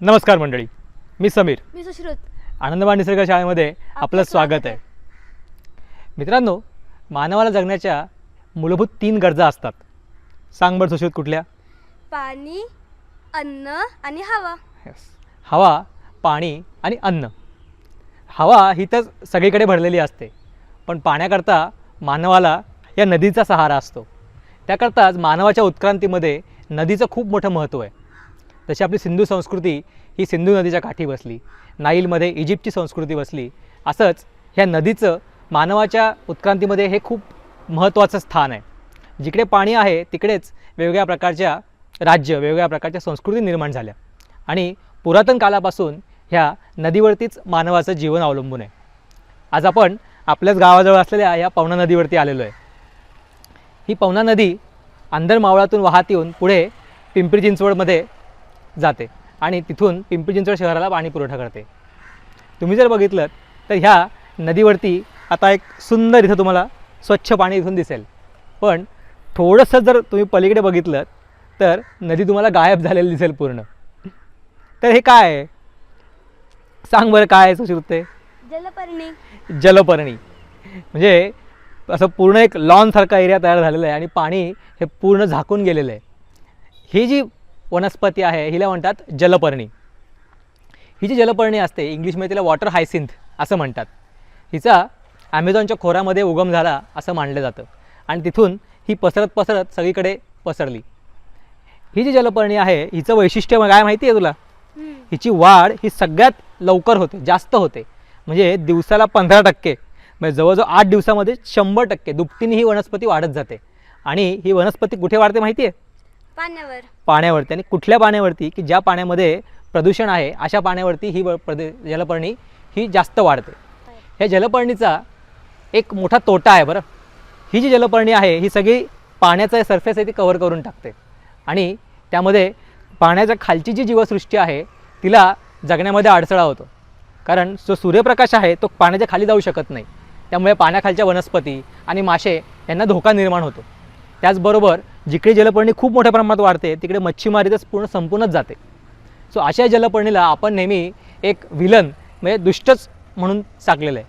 नमस्कार मंडळी मी समीर. मी सुश्रुत. आनंदमान निसर्ग शाळेमध्ये आपलं स्वागत आहे. मित्रांनो मानवाला जगण्याच्या मूलभूत तीन गरजा असतात. सांग बरं सुश्रुत कुठल्या? पाणी अन्न आणि हवा. हवा पाणी आणि अन्न. हवा ही तर सगळीकडे भरलेली असते पण पाण्याकरता मानवाला या नदीचा सहारा असतो. त्याकरताच मानवाच्या उत्क्रांतीमध्ये नदीचं खूप मोठं महत्त्व आहे. तशी आपली सिंधू संस्कृती ही सिंधू नदीच्या काठी बसली. नाईलमध्ये इजिप्तची संस्कृती बसली. असंच ह्या नदीचं मानवाच्या उत्क्रांतीमध्ये हे खूप महत्त्वाचं स्थान आहे. जिकडे पाणी आहे तिकडेच वेगवेगळ्या प्रकारच्या राज्य वेगवेगळ्या प्रकारच्या संस्कृती निर्माण झाल्या. आणि पुरातन कालापासून ह्या नदीवरतीच मानवाचं जीवन अवलंबून आहे. आज आपण आपल्याच गावाजवळ असलेल्या या पवना नदीवरती आलेलो आहे. ही पवना नदी आंधर मावळातून वाहत येऊन पुढे पिंपरी चिंचवडमध्ये जाते आणि तिथून पिंपरी चिंचवड शहराला पाणी पुरवठा करते. तुम्ही जर बघितलं तर ह्या नदीवरती आता एक सुंदर इथं तुम्हाला स्वच्छ पाणी इथून दिसेल. पण थोडंसं जर तुम्ही पलीकडे बघितलं तर नदी तुम्हाला गायब झालेली दिसेल पूर्ण. तर हे काय? आहे सांग बरं काय आहे सुश्रुत जलपर्णी. जलपर्णी. म्हणजे असं पूर्ण एक लॉनसारखा एरिया तयार झालेला आहे आणि पाणी हे पूर्ण झाकून गेलेलं आहे. ही जी वनस्पती आहे हिला म्हणतात जलपर्णी. ही जी जलपर्णी असते इंग्लिशमध्ये तिला वॉटर हायसिंथ असं म्हणतात. हिचा ॲमेझॉनच्या खोऱ्यामध्ये उगम झाला असं मानलं जातं. आणि तिथून ही पसरत पसरत सगळीकडे पसरली. ही जी जलपर्णी आहे हिचं वैशिष्ट्य काय माहिती आहे तुला. हिची वाढ ही सगळ्यात लवकर होते जास्त होते. म्हणजे दिवसाला पंधरा टक्के म्हणजे जवळजवळ आठ दिवसामध्ये शंभर टक्के दुपटीने ही वनस्पती वाढत जाते. आणि ही वनस्पती कुठे वाढते माहिती आहे? पाण्यावर. पाण्यावरती आणि कुठल्या पाण्यावरती की ज्या पाण्यामध्ये प्रदूषण आहे अशा पाण्यावरती ही व- प्रदे जलपर्णी ही जास्त वाढते. ह्या जलपर्णीचा एक मोठा तोटा आहे बरं. ही जी जलपर्णी आहे ही सगळी पाण्याचा सरफेस आहे ती कव्हर करून टाकते. आणि त्यामध्ये पाण्याच्या खालची जी जीवसृष्टी आहे तिला जगण्यामध्ये अडचळा होतो. कारण जो सूर्यप्रकाश आहे तो पाण्याच्या खाली जाऊ शकत नाही. त्यामुळे पाण्याखालच्या वनस्पती आणि मासे यांना धोका निर्माण होतो. त्याचबरोबर जिकडे जलपर्णी खूप मोठ्या प्रमाणात वाढते तिकडे मच्छीमारी तर पूर्ण संपूर्णच जाते. सो अशा जलपर्णीला आपण नेहमी एक विलन म्हणजे दुष्टच म्हणून चाकलेलं आहे.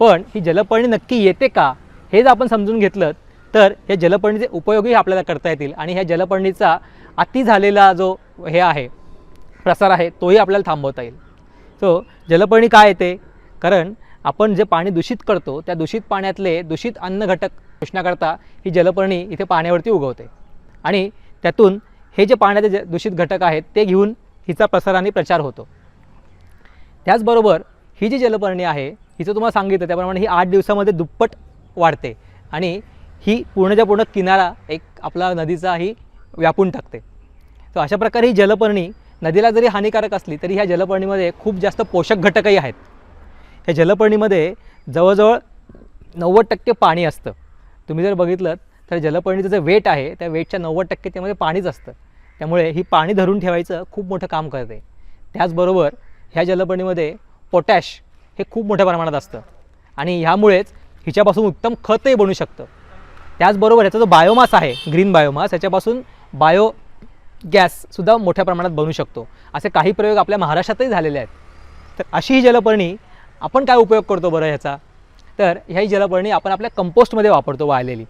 पण ही जलपर्णी नक्की येते का हे जर आपण समजून घेतलं तर या जलपर्णीचे उपयोगही आपल्याला करता येतील आणि ह्या जलपर्णीचा अति झालेला जो हे आहे प्रसार आहे तोही आपल्याला थांबवता येईल. सो जलपर्णी काय येते? कारण आपण जे पाणी दूषित करतो त्या दूषित पाण्यातले दूषित अन्न घटक शोषण्याकरता ही जलपर्णी इथे पाण्यावरती उगवते. आणि त्यातून हे जे पाण्याचे ज दूषित घटक आहेत ते घेऊन हिचा प्रसार आणि प्रचार होतो. त्याचबरोबर ही जी जलपर्णी आहे हिचं तुम्हाला सांगितलं त्याप्रमाणे ही आठ दिवसामध्ये दुप्पट वाढते. आणि ही पूर्णच्या पूर्ण किनारा एक आपला नदीचा ही व्यापून टाकते. तर अशा प्रकारे ही जलपर्णी नदीला जरी हानिकारक असली तरी ह्या जलपर्णीमध्ये खूप जास्त पोषक घटकही आहेत. ह्या जलपर्णीमध्ये जवळजवळ नव्वद टक्के पाणी असतं. तुम्ही जर बघितलं तर जलपर्णीचं जे वेट आहे त्या वेटच्या नव्वद टक्के त्यामध्ये पाणीच असतं. त्यामुळे ही पाणी धरून ठेवायचं खूप मोठं काम करते. त्याचबरोबर ह्या जलपर्णीमध्ये पोटॅश हे खूप मोठ्या प्रमाणात असतं. आणि ह्यामुळेच हिच्यापासून उत्तम खतही बनू शकतं. त्याचबरोबर ह्याचा जो बायोमास आहे ग्रीन बायोमास ह्याच्यापासून बायो गॅससुद्धा मोठ्या प्रमाणात बनू शकतो. असे काही प्रयोग आपल्या महाराष्ट्रातही झालेले आहेत. तर अशी ही जलपर्णी आपण काय उपयोग करतो बरं ह्याचा? तर ह्याही जलपर्णी आपण आपल्या कंपोस्टमध्ये वापरतो वाळलेली.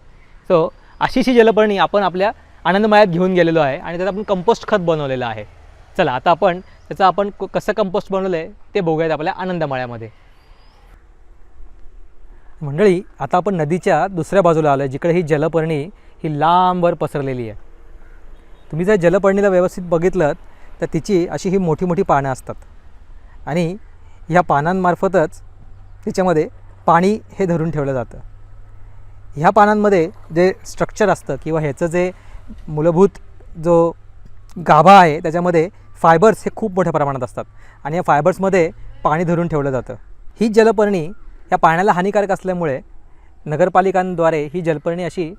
सो अशीच ही जलपर्णी आपण आपल्या आनंदमयात घेऊन गेलेलो आहे आणि त्याचं आपण कंपोस्ट खत बनवलेलं आहे. चला आता आपण त्याचं आपण क- कसं कंपोस्ट बनवलं आहे ते बघूयात आपल्या आनंदमळ्यामध्ये मंडळी आता आपण नदीच्या दुसऱ्या बाजूला आलो आहे जिकडे ही जलपर्णी ही लांबवर पसरलेली आहे. तुम्ही जर जलपर्णीला व्यवस्थित बघितलं तर तिची अशी ही मोठी मोठी पानं असतात. आणि ह्या पानांमार्फतच तिच्यामध्ये पाणी हे धरून ठेवलं जातं. ह्या पानांमध्ये जे स्ट्रक्चर असतं किंवा ह्याचं जे मूलभूत जो गाभा आहे त्याच्यामध्ये फायबर्स हे खूप मोठ्या प्रमाणात असतात. आणि या फायबर्समध्ये पाणी धरून ठेवलं जातं. ही जलपर्णी या पाण्याला हानिकारक असल्यामुळे नगरपालिकांद्वारे ही जलपर्णी अशी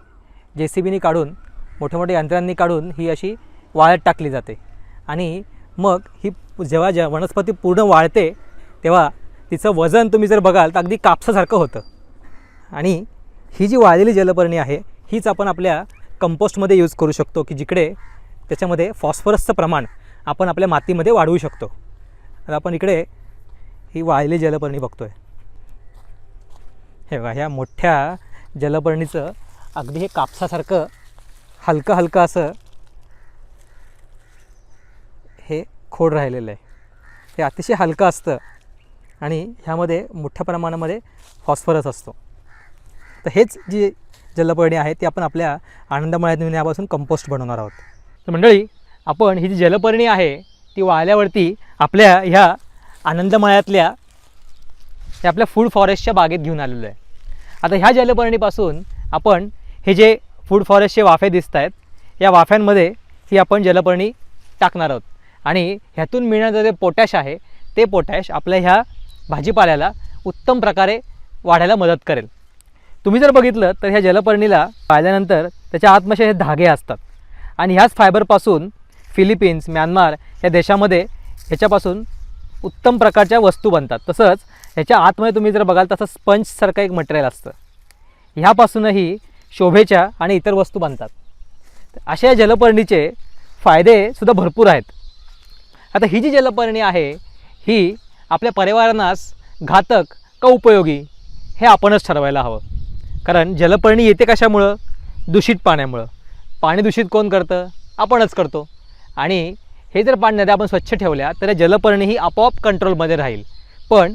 जे सी बीनी काढून मोठ्या मोठ्या यंत्रांनी काढून ही अशी वाळत टाकली जाते. आणि मग ही जेव्हा ज्या वनस्पती पूर्ण वाळते तेव्हा तिचं वजन तुम्ही जर बघाल तर अगदी कापसासारखं होतं. आणि ही जी वाळलेली जलपर्णी आहे हीच आपण आपल्या कंपोस्टमध्ये यूज करू शकतो की जिकडे त्याच्यामध्ये फॉस्फरसचं प्रमाण आपण आपल्या मातीमध्ये वाढवू शकतो. आता आपण इकडे ही वाळलेली जलपर्णी बघतोय. हे बघा ह्या मोठ्या जलपर्णीचं अगदी हे कापसासारखं हलकं हलकं असं हे खोड राहिलेलं आहे. हे अतिशय हलकं असतं. आणि ह्यामध्ये मोठ्या प्रमाणामध्ये फॉस्फरस असतो. तर हेच जी जलपर्णी आहे ती आपण आपल्या आनंदमळ्यात नेऊन यापासून कंपोस्ट बनवणार आहोत. तर मंडळी आपण ही जी जलपर्णी आहे ती वाळल्यावरती आपल्या ह्या आनंदमळ्यातल्या हे आपल्या फूड फॉरेस्टच्या बागेत घेऊन आलेलो आहे. आता ह्या जलपर्णीपासून आपण हे जे फूड फॉरेस्टचे वाफे दिसत आहेत या वाफ्यांमध्ये ही आपण जलपर्णी टाकणार आहोत. आणि ह्यातून मिळणारं जे पोटॅश आहे ते पोटॅश आपल्या ह्या भाजीपाल्याला उत्तम प्रकारे वाढायला मदत करेल. तुम्ही जर बघितलं तर ह्या जलपर्णीला पाहिल्यानंतर त्याच्या आतमध्ये हे धागे असतात. आणि ह्याच फायबरपासून फिलिपिन्स म्यानमार या देशामध्ये ह्याच्यापासून उत्तम प्रकारच्या वस्तू बनतात. तसंच ह्याच्या आतमध्ये तुम्ही जर बघाल तसं स्पंजसारखं एक मटेरियल असतं. ह्यापासूनही शोभेच्या आणि इतर वस्तू बनतात. अशा या जलपर्णीचे फायदेसुद्धा भरपूर आहेत. आता ही जी जलपर्णी आहे ही आपल्या पर्यावरणास घातक का उपयोगी हे आपणच ठरवायला हवं. कारण जलपर्णी येते कशामुळं? दूषित पाण्यामुळं. पाणी दूषित कोण करतं? आपणच करतो. आणि हे जर पाणी नद्या आपण स्वच्छ ठेवल्या तर जलपर्णी ही आपोआप कंट्रोलमध्ये राहील. पण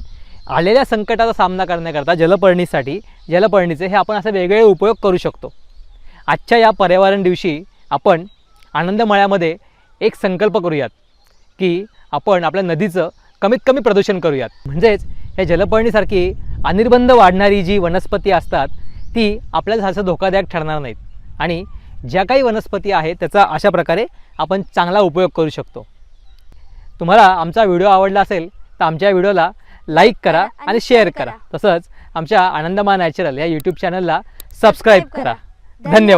आलेल्या संकटाचा सामना करण्याकरता जलपर्णीसाठी जलपर्णीचे हे आपण असे वेगळे उपयोग करू शकतो. आजच्या या पर्यावरण दिवशी आपण आनंदमळ्यामध्ये एक संकल्प करूयात की आपण आपल्या नदीचं कमीत कमी प्रदूषण करूयात. म्हणजेच या जलपर्णीसारखी अनिर्बंध वाढणारी जी वनस्पती असतात ती आपल्याला झालं धोकादायक ठरणार नाहीत. आणि ज्या काही वनस्पती आहेत त्याचा अशा प्रकारे आपण चांगला उपयोग करू शकतो. तुम्हाला आमचा व्हिडिओ आवडला असेल तर आमच्या व्हिडिओला लाईक करा आणि शेअर करा. तसंच आमच्या आनंदमा नॅचरल या यूट्यूब चॅनलला सबस्क्राईब करा. धन्यवाद.